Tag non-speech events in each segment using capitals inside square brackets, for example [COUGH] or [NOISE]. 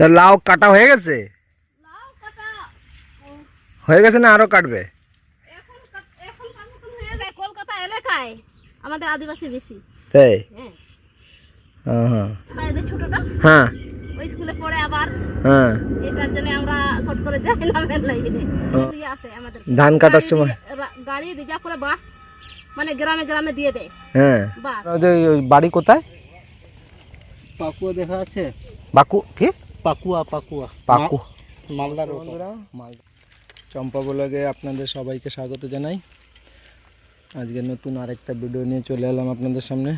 তা লাউ কাটা হয়ে গেছে? লাউ কাটা। ও, হয়ে গেছে না আরও কাটবে? এখন কাট- এখন কার মতন হয়ে যায় কলকাতা এলাকায় আমাদের আদিবাসী বেশি। তাই? হ্যাঁ। হ্যাঁ, হ্যাঁ আর এদের ছোটটা হ্যাঁ। ওই স্কুলে পড়ে আবার। হ্যাঁ। এটার জন্য আমরা শর্ট করে যাই না মেন লাইনে। ইয়ে আসে আমাদের। ধান কাটার গাড়ি সময়। রি- রা- গাড়ি রিজার্ভ করে বাস মানে গ্রামে গ্রামে দিয়ে দেয়। হ্যাঁ। বাস। ওদের ওই বাড়ি কোথায়? পাকুয়া দেখা আছে বাকু কি? পাকুয়া পাকুয়া। পাকু। মালদার বন্ধুরা চম্পা ব্লগে আপনাদের সবাইকে স্বাগত জানাই। আজকে নতুন আরেকটা ভিডিও নিয়ে চলে এলাম আপনাদের সামনে।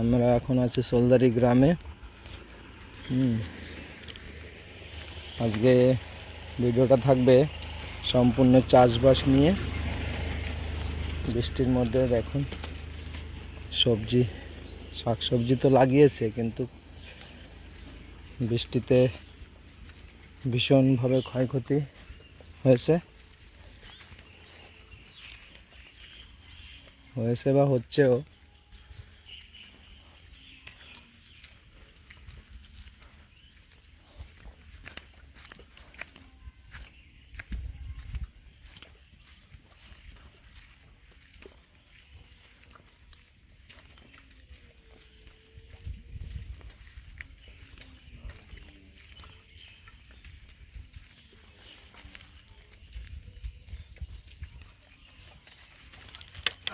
আমরা এখন আছি সোলদারি গ্রামে। আজকে ভিডিওটা থাকবে সম্পূর্ণ চাষবাস নিয়ে। বৃষ্টির মধ্যে দেখুন সবজি শাক সবজি তো লাগিয়েছে কিন্তু বৃষ্টিতে ভীষণভাবে ক্ষয়ক্ষতি হয়েছে। হয়েছে বা হচ্ছেও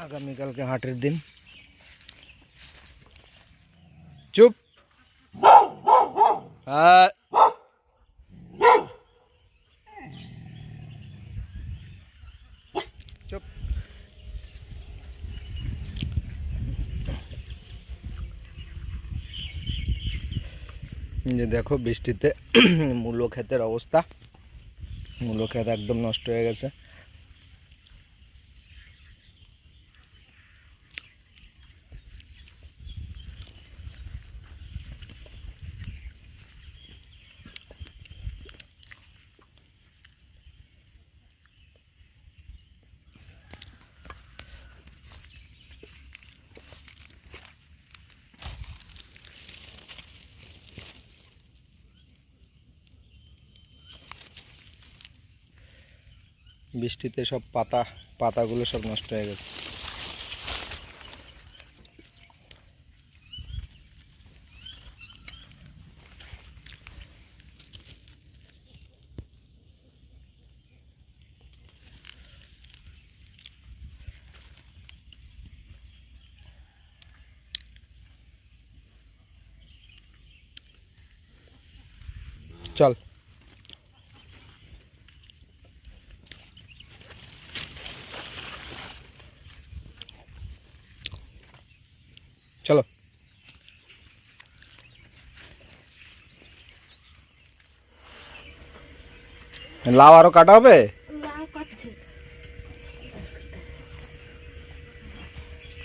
আগামীকালকে হাটের দিন চুপ হ্যাঁ। চুপ এই যে দেখো বৃষ্টিতে মূলো ক্ষেতের অবস্থা মূলো ক্ষেত একদম নষ্ট হয়ে গেছে বৃষ্টিতে সব পাতা পাতাগুলো সব নষ্ট হয়ে গেছে চল চলো। লাউ আরও কাটা হবে?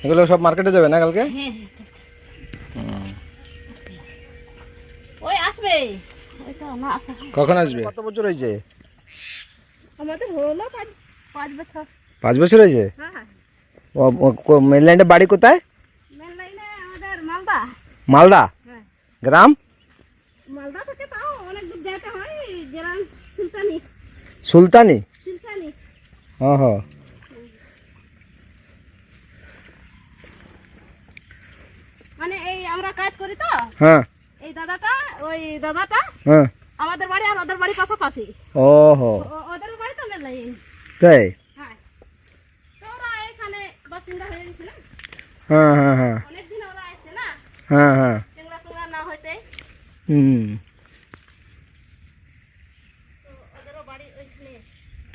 এগুলো সব মার্কেটে যাবে না কালকে? হ্যাঁ হ্যাঁ ওই আসবে। কখন আসবে? কত বছর হয়েছে? আমাদের হলো পাঁচ বছর। পাঁচ বছর হয়েছে? হ্যাঁ। হ্যাঁ মেনল্যান্ডে বাড়ি কোথায়? মালদা? মালদা? হ্যাঁ। গ্রাম? মালদা থেকে তাও অনেক দূর যেতে হয় গ্রাম সুলতানি। সুলতানি? সুলতানি। ও হো মানে এই আমরা কাজ করি তো? হ্যাঁ। এই দাদাটা ওই দাদাটা হ্যাঁ। আমাদের বাড়ি আর ওদের বাড়ি পাশাপাশি। ও হো ও- ওদের বাড়ি তো লাইন তাই? হ্যাঁ। তো ওরা এখানে বাসিন্দা হয়ে গেছিল। হ্যাঁ হ্যাঁ হ্যাঁ অনেকদিন ওরা এসছে না হ্যাঁ হ্যাঁ। না হইতে। হুম।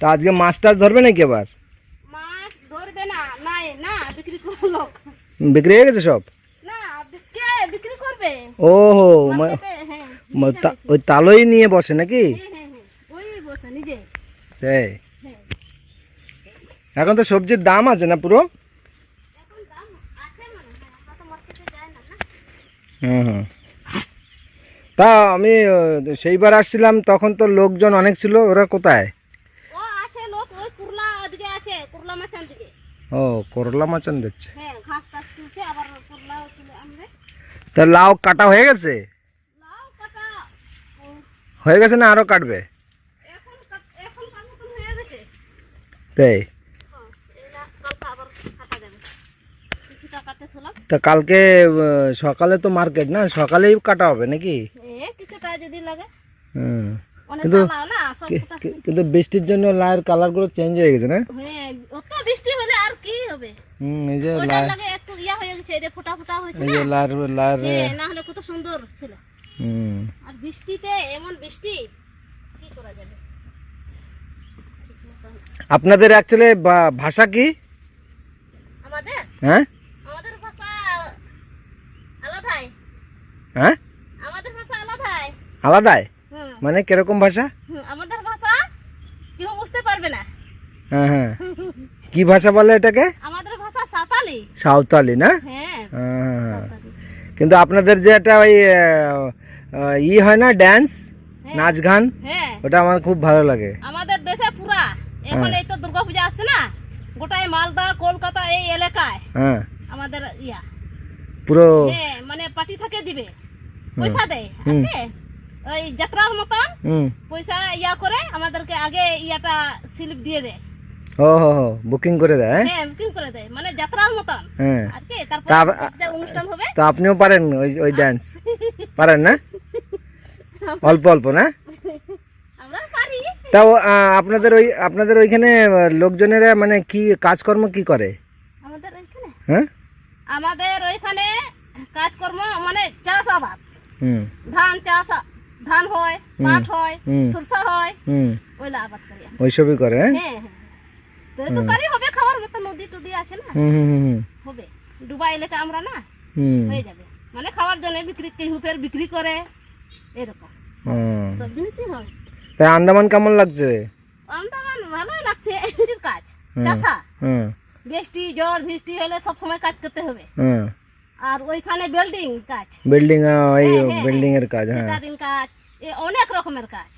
তো আজকে মাছ টাছ ধরবে নাকি আবার? মাছ ধরবে না নাই না বিক্রি হয়ে গেছে সব? না কে বিক্রি করবে? ও হো হ্যাঁ ওই তালই নিয়ে বসে নাকি? হ্যাঁ ওই বসে নিজে। তাই হ্যাঁ। এখন তো সবজির দাম আছে না পুরো এখন দাম আছে মানে হ্যাঁ আমরা তো মার্কেটে যাই না না হুম। হুম তা আমি সেইবার আসছিলাম তখন তো লোকজন অনেক ছিল ওরা কোথায়? ও আছে লোক ওই কুরলা ওদিকে আছে কুরলা মাচান দিকে। ও করলা মাচান দিচ্ছে। হ্যাঁ ঘাস টাস তুলছে আবার কুরলা তুলে আনবে। তা লাউ কাটা হয়ে গেছে? লাউ কাটা। হয়ে গেছে না আরও কাটবে? এখন এখন কার হয়ে গেছে। তাই হ্যাঁ, এরা কালকে আবার কাটা যাবে কিছুটা কাটে থলাম তা কালকে সকালে তো মার্কেট না? সকালেই কাটা হবে নাকি? কিছুটা যদি লাগে। হুম কিন্তু- কি- কিন্তু বৃষ্টির জন্য লায়ের কালারগুলো চেঞ্জ হয়ে গেছে না? হ্যাঁ অত বৃষ্টি হলে আর কি হবে? হুম এই যে লায়ের লাগে একটু ইয়া হয়ে গেছে এই যে ফোটা ফোটা হয়েছে এই যে লায়ের লায়ের হ্যাঁ, না হলে কত সুন্দর ছিল। হুম। আর বৃষ্টিতে এমন বৃষ্টি কি করা যাবে? আপনাদের অ্যাকচুয়ালি ভাষা কি? আমাদের? হ্যাঁ আমাদের ভাষা আলাদাই হ্যাঁ? আমাদের ভাষা আলাদাই। আলাদাই? মানে কীরকম ভাষা? আমাদের ভাষা কেউ বুঝতে পারবে না। হ্যাঁ হ্যাঁ। [LAUGHS] কি ভাষা বলে এটাকে? আমাদের ভাষা সাঁতালি সাঁওতালি না? হ্যাঁ হ্যাঁ কিন্তু আপনাদের যে একটা ওই ই হয় না ড্যান্স নাচ গান? হ্যাঁ। ওটা আমার খুব ভালো লাগে। আমাদের দেশে পুরা। এখন এই তো দুর্গাপূজা আসছে না? গোটাই মালদা কলকাতা এই এলাকায়। হ্যাঁ। আমাদের ইয়া। পুরো হ্যাঁ মানে পার্টি থেকে দিবে। পয়সা দেয় ওই যাত্রার মতন পয়সা ইয়া করে আমাদেরকে আগে ইয়াটা স্লিপ দিয়ে দেয়। ও হো হো বুকিং করে দেয় হ্যাঁ? হ্যাঁ বুকিং করে দেয় মানে যাত্রার মতন। হ্যাঁ। আর কি তারপর তা আব- যে অনুষ্ঠান হবে। তো আপনিও পারেন ওই ওই ড্যান্স [LAUGHS] পারেন না? অল্প অল্প না? আমরা পারি। তাও আপনাদের ওই আপনাদের ওইখানে লোকজনেরা মানে কি কাজকর্ম কি করে? আমাদের হ্যাঁ? আমাদের ওইখানে কাজকর্ম মানে চাষ আবাদ হুম ধান চাষ ধান হয় পাট হয় সরষা হয় ওইলা আবাদ করি ওইসবই করে হ্যাঁ? হ্যাঁ হ্যাঁ। তো হবে খাওয়ার মতো নদী টদি আছে না। হবে। ডুবা এলাকা আমরা না হয়ে যাবে। মানে খাওয়ার জন্য বিক্রি ফের বিক্রি করে এরকম। সব জিনিসই হয়। তাই আন্দামান কেমন লাগছে? আন্দামান ভালোই লাগছে কাজ। চাষা। বৃষ্টি ঝড় বৃষ্টি হলে সব সময় কাজ করতে হবে। হুম। আর ওইখানে বিল্ডিং কাজ। বিল্ডিং ওই হ্যাঁ, বিল্ডিং এর কাজ হ্যাঁ। কাজ এ অনেক রকমের কাজ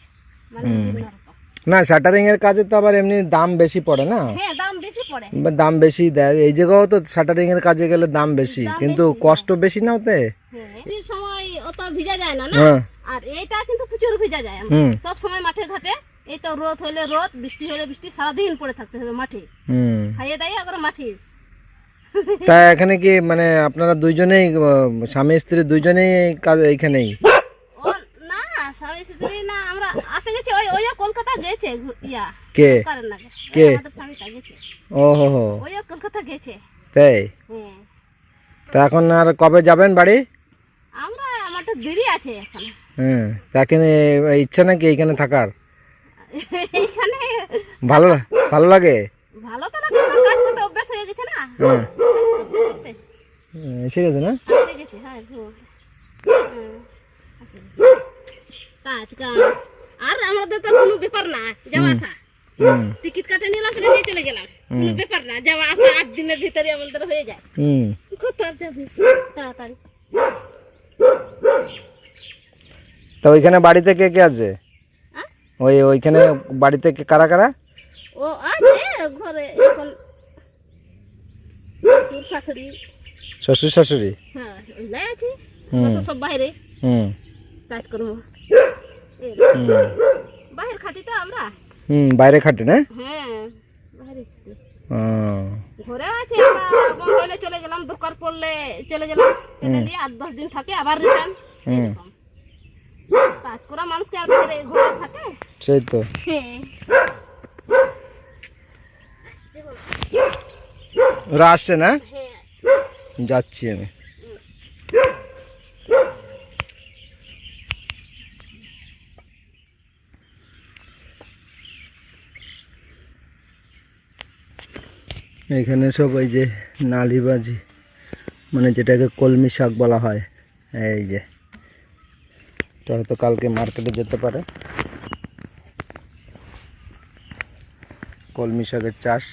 মানে বিভিন্ন রকম। না শাটারিং এর কাজে তো আবার এমনি দাম বেশি পড়ে না? হ্যাঁ দাম বেশি পড়ে। দাম বেশি দেয় এই জায়গাও তো শাটারিং এর কাজে গেলে দাম বেশি কিন্তু কষ্ট বেশি না ওতে? হ্যাঁ বৃষ্টির সময় অত ভিজা যায় না না? হ্যাঁ। আর এইটা কিন্তু প্রচুর ভিজা যায়। সব সময় মাঠে ঘাটে এই তো রোদ হলে রোদ বৃষ্টি হলে বৃষ্টি সারাদিন পড়ে থাকতে হবে মাঠে। হুম। খাইয়ে দাইয়ে আবার মাঠে। তা এখানে কি মানে আপনারা দুইজনেই স্বামী স্ত্রী দুইজনেই কাজ এইখানেই? না স্বামী স্ত্রী না আমরা আসে গেছি ওই ওই কলকাতা গেছে ইয়া কে? কে? স্বামীটা গেছে। ও হো। হো ওই কলকাতা গেছে। তাই? হ্যাঁ। তা এখন আর কবে যাবেন বাড়ি? আমরা আমার তো দেরি আছে এখন। হ্যাঁ তা এখানে ইচ্ছা নাকি এইখানে থাকার? ভালো ভালো লাগে? ভালো তো লাগে না, কাজ করতে অভ্যাস হয়ে গেছে না? হ্যাঁ। এসে গেছে না? আসে গেছে হ্যাঁ ঘুম। হ্যাঁ, গেছে। কাজ কাজ আর আমাদের তো কোনো ব্যাপার না যাওয়া আসা। টিকিট কাটে নিলাম ফেলে দিয়ে চলে গেলাম। কোনো ব্যাপার না যাওয়া আসা আট দিনের ভিতরে আমাদের হয়ে যায়। হুম। কোথাও যাবে? তাড়াতাড়ি। তা ওইখানে বাড়িতে কে কে আছে? হ্যাঁ? ওই ওইখানে বাড়িতে কারা কারা? ও আছে। ঘরে এখন শ্বশুর শাশুড়ি। শ্বশুর শাশুড়ি? হ্যাঁ আছে। সব বাইরে। হুম। কাজকর্ম বাইরে খাটি তো আমরা। হুম বাইরে খাটে না? হ্যাঁ বাইরে। ঘরেও আছে চলে গেলাম দরকার পড়লে চলে গেলাম। চলে নিয়ে আট দশ দিন থাকে আবার রিটার্ন কাজ করা মানুষকে আর ঘরে থাকে। সেই তো। হ্যাঁ। ওরা আসছে না? যাচ্ছি আমি। এখানে সব ওই যে নালিবাজি মানে যেটাকে কলমি শাক বলা হয়। এই যে। হয়তো কালকে মার্কেটে যেতে পারে। কলমি শাকের চাষ।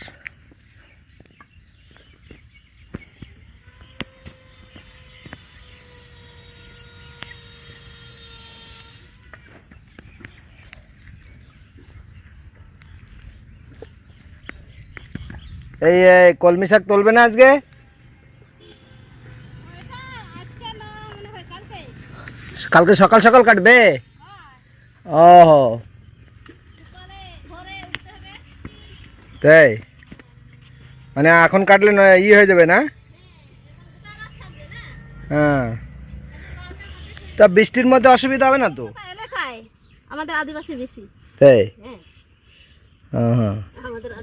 এই কলমি শাক তুলবে না আজকে? হয় কালকে সকাল সকাল কাটবে? হবে তাই? মানে এখন কাটলে নয় ই হয়ে যাবে না? হ্যাঁ। তা বৃষ্টির মধ্যে অসুবিধা হবে না তো? আমাদের আদিবাসী বেশি। তাই হ্যাঁ হ্যাঁ হ্যাঁ আমাদের আদি-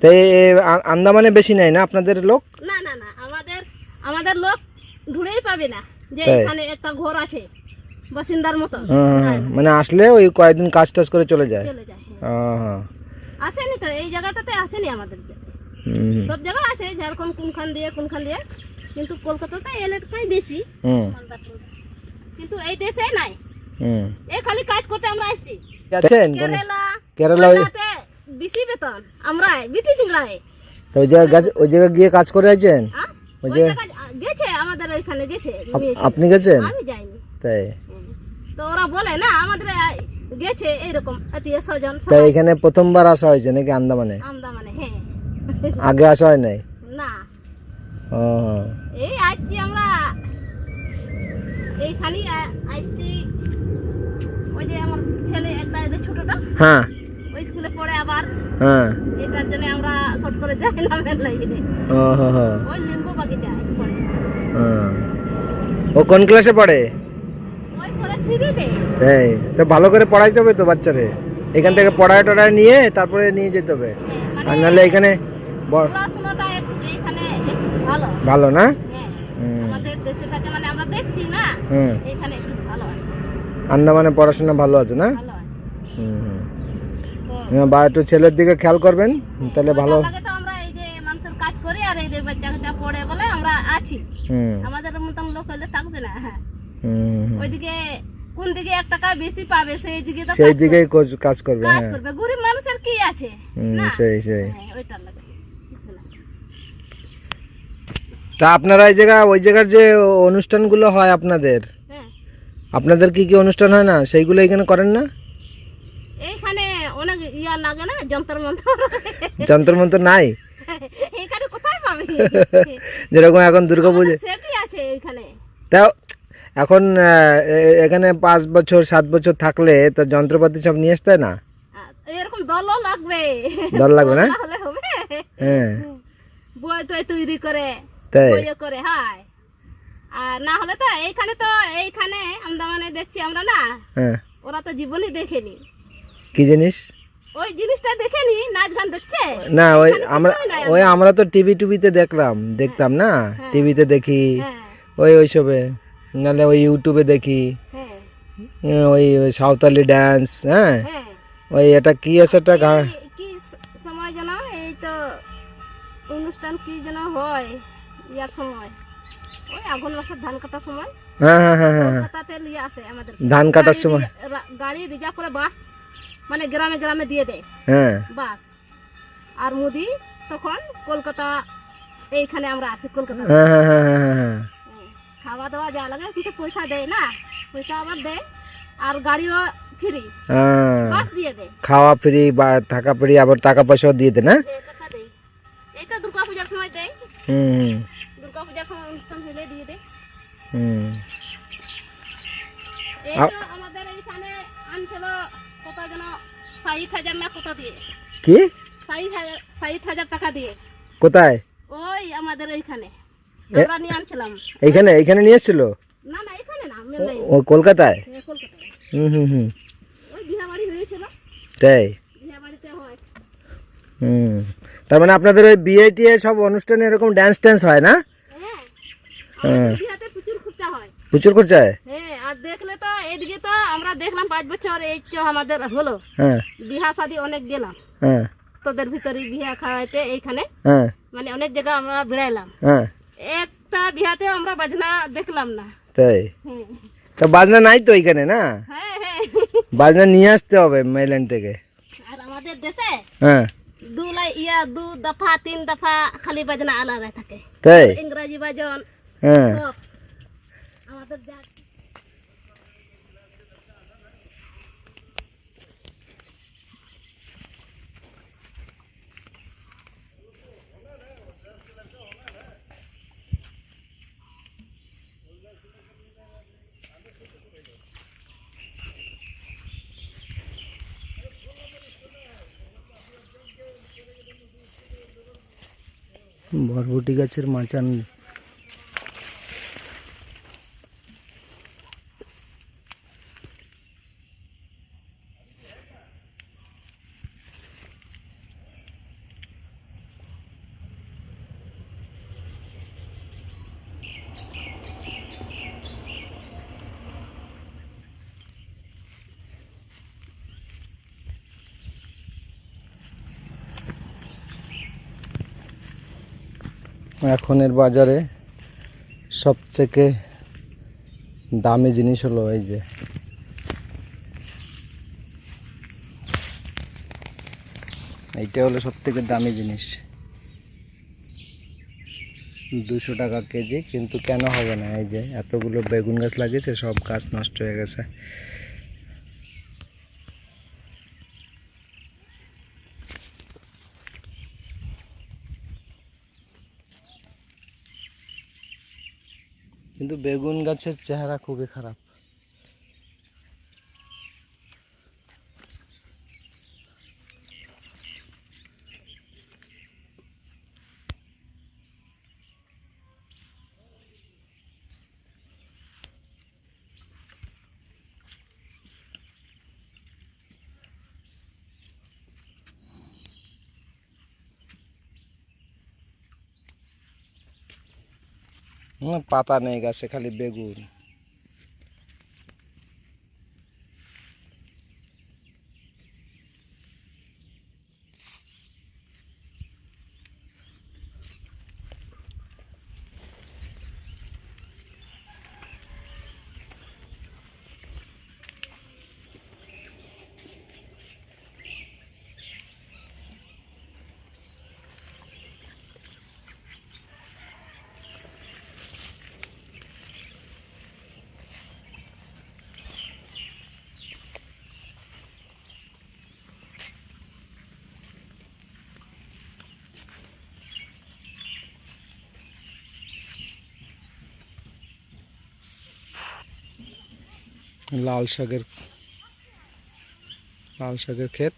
তাই আন্দামানে বেশি নেয় না আপনাদের লোক? না না না আমাদের আমাদের লোক ঢুড়েই পাবে না যে এখানে একটা ঘর আছে বাসিন্দার মতো। মানে আসলে ওই কয়েকদিন কাজ টাজ করে চলে যায়। হ্যাঁ। আসেনি তো এই জায়গাটাতে আসেনি আমাদের সব জায়গা আছে ঝাড়খণ্ড কোনখান দিয়ে কোনখান দিয়ে কিন্তু কলকাতাতে এলাকায় বেশি। কিন্তু এই দেশে নাই। এই খালি কাজ করতে আমরা আসছি। আছেন কেরালা কেরালা বেশি বেতন। আমরা বিটি চিংড়ায় তো ওই জায়গায় ওই জায়গায় গিয়ে কাজ করে আছেন? ওই জায়গায় গেছে আমাদের ওইখানে গেছে আপনি গেছেন? আমি যাইনি। তাই। তো ওরা বলে না আমাদের গেছে এইরকম আত্মীয় স্বজন তাই এখানে প্রথমবার আসা হয়েছে নাকি আন্দামানে? আমদা মানে হ্যাঁ। আগে আসা হয় নাই? না। ও। এই আসছি আমরা এইখানে আসছি। ওই যে আমার ছেলে একটা ছোটটা। হ্যাঁ। স্কুলে পড়ে আবার হ্যাঁ। এটার জন্য আমরা শর্ট করে যাই না লাইনে। ও হ্যাঁ হ্যাঁ ওই লিম্বু পড়ে। হ্যাঁ। ও কোন ক্লাসে পড়ে? ওই পরে থ্রিতে তাই তো। ভালো করে পড়াইতে হবে তো বাচ্চারে। এখান থেকে পড়ায় টড়ায় নিয়ে তারপরে নিয়ে যেতে হবে। আর মানে নাহলে এখানে পড়াশোনাটা একটু ভালো। ভালো না? হ্যাঁ হুম। আমাদের দেশে থাকে মানে আমরা দেখছি না। হুম। ভালো আছে। আন্দামানে পড়াশোনা ভালো আছে না ভালো আছে হুম হুম তো হ্যাঁ, বা একটু ছেলের দিকে খেয়াল করবেন তাহলে ভালো। আমরা এই যে মানুষের কাজ করি আর এই যে বাচ্চা কাচ্চা পড়ে বলে আমরা আছি। আমাদের মতন লোক হলে থাকবে না হ্যাঁ। ওইদিকে কোন দিকে এক টাকা বেশি পাবে সেই দিকে তো সেই দিকেই কাজ করবে কাজ হ্যাঁ। করবে। গরিব মানুষের কি আছে? না? সেই সেই। হ্যাঁ, ওইটার লাগে তা আপনারা এই জায়গা ওই জায়গার যে অনুষ্ঠানগুলো হয় আপনাদের হ্যাঁ। আপনাদের কি কি অনুষ্ঠান হয় না? সেইগুলো এখানে করেন না? এইখানে অনেক ইয়া লাগে না যন্তর মন্তর যন্ত্র মন্ত্র নাই? এইখানে কোথায় পাবে? যেরকম এখন দুর্গা পুজো সেটি আছে এইখানে তাও এখন এখানে পাঁচ বছর সাত বছর থাকলে তা যন্ত্রপাতি সব নিয়ে আসতে না? এরকম দলও লাগবে। দল লাগবে না? তাহলে হবে। হ্যাঁ। বই টই তৈরি করে তাই? করে হয়। আর না হলে তো এইখানে তো এইখানে আমরা মানে দেখছি আমরা না হ্যাঁ। ওরা তো জীবনই দেখেনি। কি জিনিস? ওই জিনিসটা দেখেনি নাচ গান দেখছে? না ওই আমরা ওই আমরা তো টিভি টিভিতে দেখলাম দেখতাম না? টিভিতে দেখি হ্যাঁ। ওই ওইসবে। নাহলে ওই ইউটিউবে দেখি। হ্যাঁ। ওই ওই সাঁওতালি ডান্স হ্যাঁ। হ্যাঁ। ওই এটা কি আছে একটা গা- এই কি সময় যেন এই তো অনুষ্ঠান কি যেন হয় ইয়ার সময়। ওই আগুন মাসের ধান কাটার সময়। হ্যাঁ হ্যাঁ হ্যাঁ হ্যাঁ ধান কাটার সময়। গাড়ি রিজার্ভ করে বাস। মানে গ্রামে গ্রামে দিয়ে দেয়। হ্যাঁ। বাস। আর মোদি তখন কলকাতা এইখানে আমরা আসি কলকাতা। হ্যাঁ হ্যাঁ হ্যাঁ খাওয়া দাওয়া যা লাগে কিন্তু পয়সা দেয় না। পয়সা আবার দেয়। আর গাড়িও ফ্রি। বাস দিয়ে দেয়। খাওয়া ফ্রি বা থাকা ফ্রি আবার টাকা পয়সাও দিয়ে দেয় এই তো দুর্গা পূজার সময় দেয়। হুম দুর্গা পূজার সময় অনুষ্ঠান হলে দিয়ে দেয়। হুম। কত যেন ষাট হাজার না কত দিয়ে। কি? ষাট হাজার ষাট হাজার টাকা দিয়ে। কোথায়? ওই আমাদের এইখানে। আমরা নিয়ে আনছিলাম। এইখানে এইখানে নিয়ে এসেছিল? না না এখানে না ও কলকাতায়? কলকাতায়। হুম হুম হুম। ওই বিহা বাড়ি হয়েছিল। তাই? বিহা বাড়িতে হয়। হুম। তার মানে আপনাদের ওই বিয়ে টিয়ে সব অনুষ্ঠানে এরকম ডান্স ট্যান্স হয় না? হ্যাঁ প্রচুর হয়। প্রচুর খরচায় হ্যাঁ আর দেখলে তো এদিকে তো আমরা দেখলাম পাঁচ বছর এই তো আমাদের হলো। হ্যাঁ। বিহা শাদি অনেক গেলাম। হ্যাঁ। তোদের ভিতরে বিহা খাওয়াইতে এইখানে। হ্যাঁ। মানে অনেক জায়গা আমরা বেড়াইলাম। হ্যাঁ। একটা বিহাতে আমরা বাজনা দেখলাম না। তাই? হ্যাঁ। তা বাজনা নাই তো এইখানে না? হ্যাঁ হ্যাঁ। বাজনা নিয়ে আসতে হবে মেইল্যান্ড থেকে। আর আমাদের দেশে হ্যাঁ। দু লাই ইয়া দু দফা তিন দফা খালি বাজনা আলাদা থাকে। তাই? ইংরাজি বাজন হ্যাঁ। बदल बरबटी गाचर माचान এখনের বাজারে সবথেকে দামি জিনিস হলো এই যে। এইটা হলো সবথেকে দামি জিনিস। দুশো টাকা কেজি, কিন্তু কেন হবে না? এই যে এতগুলো বেগুন গাছ লাগিয়েছে, সব গাছ নষ্ট হয়ে গেছে। বেগুন গাছের চেহারা খুবই খারাপ। পাতা নেই গাছে খালি বেগুন লাল শাকের লাল শাকের ক্ষেত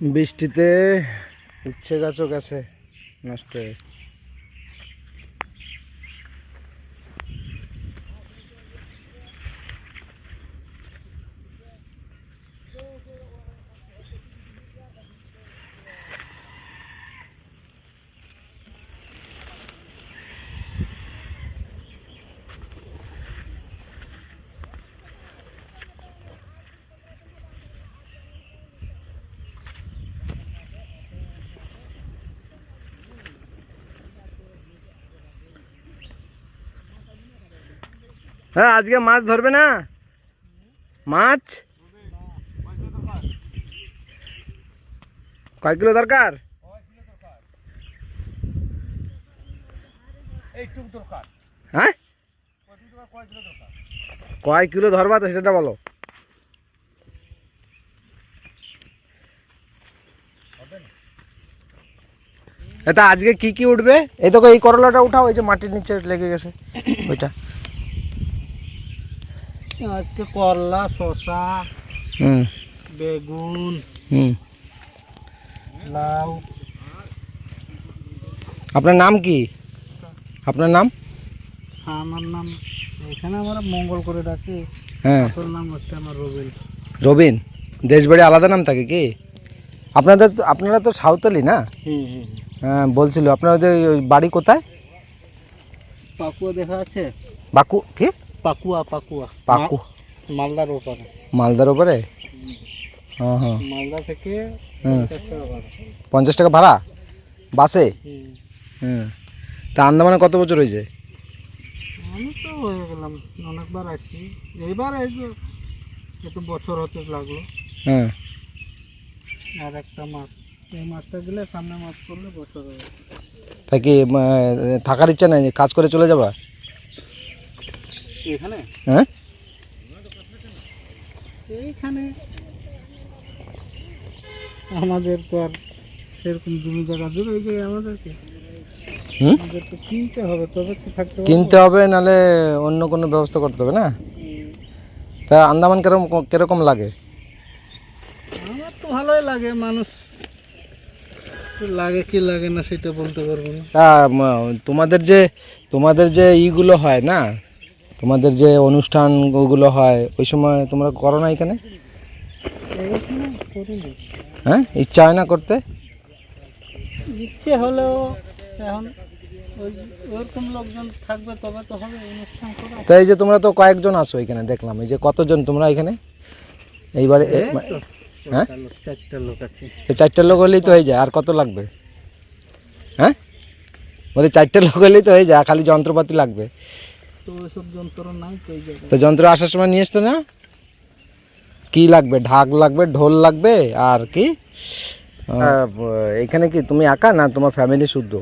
বৃষ্টিতে উচ্ছে গাছও গেছে নষ্ট হয়ে হ্যাঁ আজকে মাছ ধরবে না? মাছ? কয় কিলো দরকার? হ্যাঁ? কয় কিলো ধরবা তো সেটা বলো। এটা আজকে কি কি উঠবে? এই তো এই করলাটা উঠাও এই যে মাটির নিচে লেগে গেছে ওইটা। আজকে করলা হুম। বেগুন হুম। লাউ। আপনার নাম কি? আপনার নাম? আমার নাম এখানে আমরা মঙ্গল করে ডাকি। হ্যাঁ। আসল নাম হচ্ছে আমার রবিল রবিন দেশবাড়ি আলাদা নাম থাকে কি? আপনাদের আপনারা তো সাঁওতালি না? হুম হুম হ্যাঁ বলছিল আপনাদের ওই বাড়ি কোথায়? পাকুয়া দেখা আছে? বাকু কি? পাকুয়া পাকুয়া। পাকু মালদার ওপারে। মালদার ওপরে? হ্যাঁ হ্যাঁ মালদা থেকে পঞ্চাশ টাকা ভাড়া। পঞ্চাশ টাকা ভাড়া? বাসে? হুম। হ্যাঁ তা আন্দামানে কত বছর হয়েছে? আমি তো হয়ে গেলাম অনেকবার আছি এইবার এই যে একটু বছর হতে লাগল। হ্যাঁ আর একটা মাছ এই মাছটা দিলে সামনে মাছ করলে বছর হয়ে যাবে। তা কি থাকার ইচ্ছা নেই? কাজ করে চলে যাবা? এখানে? হ্যাঁ? এইখানে। আমাদের তো আর সেরকম জমি জায়গা দূর হয়ে যায় আমাদেরকে। হুম? আমাদের তো কিনতে হবে তবে তো থাকতে কিনতে হবে নালে অন্য কোনো ব্যবস্থা করতে হবে না? তা আন্দামান কীরকম কীরকম লাগে? আমার তো ভালোই লাগে মানুষ লাগে কি লাগে না সেটা বলতে পারব না। তা তোমাদের যে তোমাদের যে ইগুলো হয় না তোমাদের যে অনুষ্ঠান ওগুলো হয় ওই সময় তোমরা করো না এখানে? হ্যাঁ? ইচ্ছা হয় না করতে? ইচ্ছে হলেও এখন ওই ওরকম লোকজন থাকবে তবে তো হবে অনুষ্ঠান করা। তা এই যে তোমরা তো কয়েকজন আসো এখানে দেখলাম। এই যে কতজন তোমরা এখানে? এইবারে হ্যাঁ? চারটা লোক চারটা লোক আছে। এই চারটে লোক হলেই তো হয়ে যায় আর কত লাগবে? হ্যাঁ? বলে চারটে লোক হলেই তো হয়ে যায় খালি যন্ত্রপাতি লাগবে। তো ওইসব যন্ত্র নাই তো এই জায়গায় তো যন্ত্র আসার সময় নিয়ে আসতো না? কি লাগবে? ঢাক লাগবে ঢোল লাগবে আর কি? আহ, এখানে কি তুমি একা না তোমার ফ্যামিলি শুদ্ধ?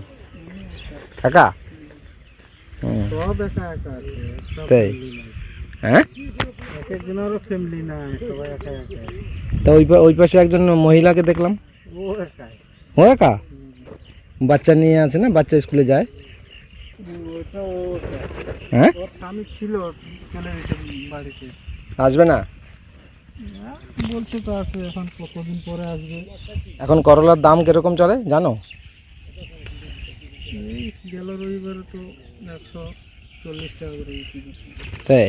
একা? হুম, সব একা একা আছে সব তাই? family নাই। হ্যাঁ? এক একজনেরও ফ্যামিলি নাই সবাই একা একা তো ওই পা- ওই পাশে একজন মহিলাকে দেখলাম। ও একাই। ও একা? বাচ্চা নিয়ে আছে না? বাচ্চা স্কুলে যায়? ওটা ও একা। হ্যাঁ? ওর স্বামী ছিল চলে গেছে বাড়িতে। আসবে না? বলছে তো আসবে এখন কতদিন পরে আসবে। এখন করলার দাম কীরকম চলে জানো? এই গেল রবিবারে তো একশো চল্লিশ টাকা করে তাই?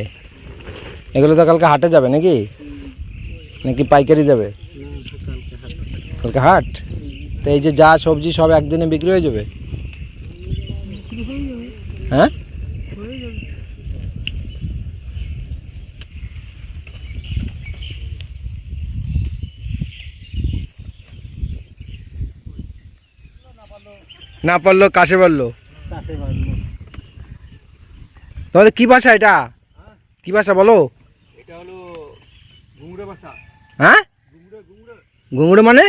এগুলো তো কালকে হাটে যাবে নাকি? নাকি পাইকারি দেবে? কালকে হাট? তো এই যে যা সবজি সব একদিনে বিক্রি হয়ে যাবে। হয়ে যাবে না পারল কাছে পারল। তাহলে কি ভাষা এটা? কি ভাষা বলো? এটা হলো ঘুমড়ে হ্যাঁ? ঘুঙুড়ে মানে?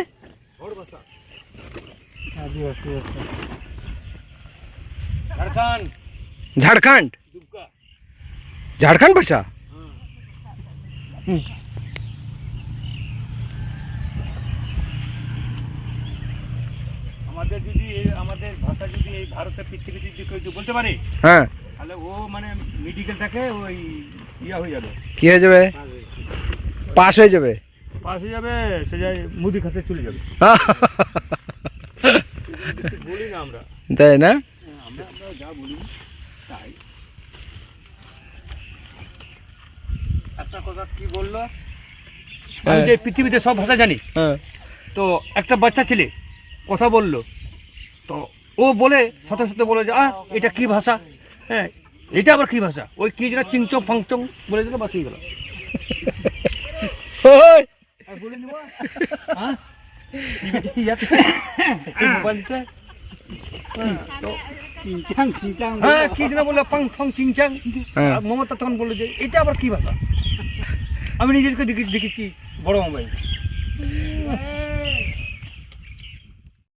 ঝাড়খণ্ড। ঝাড়খণ্ড ভাষা? আমাদের যদি আমাদের ভাষা যদি এই ভারতের পৃথিবীতে যদি কেউ বলতে পারে হ্যাঁ। তাহলে ও মানে মেডিকেল থেকে ওই ইয়া হয়ে যাবে। কি হয়ে যাবে? পাস হয়ে যাবে? পাস হয়ে যাবে সে যাই মুদি খাতে চলে যাবে। বলি না আমরা। তাই না? আমরা আমরা যা বলি তাই। একটা কথা কি বলল? আমি যে পৃথিবীতে সব ভাষা জানি হ্যাঁ। তো একটা বাচ্চা ছেলে কথা বলল তো ও বলে সাথে সাথে বলে যে আহ এটা কি ভাষা? হ্যাঁ এটা আবার কি ভাষা? ওই কি যেন চিংচং ফাংচং বলে দিল বাস হয়ে গেল। হ্যাঁ। হ্যাঁ কি যেন বলল ফাং ফাং চিংচাং। হ্যাঁ। মমতা তখন বলল যে এটা আবার কি ভাষা? আমি নিজেকে দেখে- দেখেছি বড় মোবাইল।